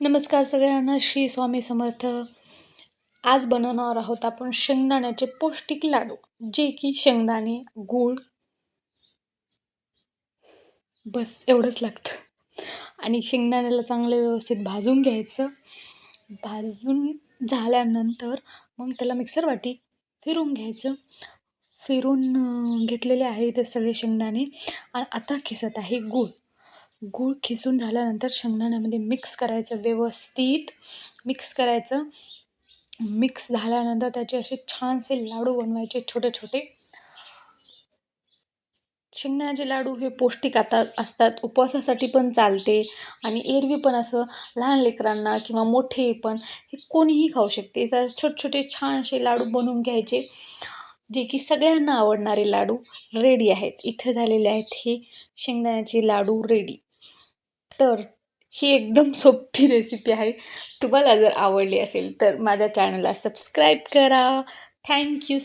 नमस्कार सगळ्यांना श्री स्वामी समर्थ. आज बनवणार आहोत आपण शेंगदाण्याचे पौष्टिक लाडू जे की शेंगदाणे गूळ. बस एवढंच लागतं. आणि शेंगदाण्याला चांगलं व्यवस्थित भाजून घ्यायचं. भाजून झाल्यानंतर मग त्याला मिक्सर वाटी फिरून घ्यायचं. फिरून घेतलेले आहे ते सगळे शेंगदाणे. आणि आता खिसत आहे गूळ. गूळ खिसून झाल्यानंतर शेंगदाण्यामध्ये मिक्स करायचं व्यवस्थित. मिक्स करायचं. मिक्स झाल्यानंतर त्याचे असे छानसे लाडू बनवायचे छोटे छोटे. शेंगदाण्याचे लाडू हे पौष्टिक आता असतात. उपवासासाठी पण चालते. आणि एरवी पण असं लहान लेकरांना किंवा मोठे पण हे कोणीही खाऊ शकते. तर छोटे छोटे छानसे लाडू बनवून घ्यायचे. जे की सगळ्यांना आवडणारे लाडू रेडी आहेत. इथे झालेले आहेत हे शेंगदाण्याचे लाडू रेडी तर ही एकदम सोपी रेसिपी आहे. तुम्हाला जर आवडली असेल तर माझ्या चॅनलला सबस्क्राईब करा. थँक्यू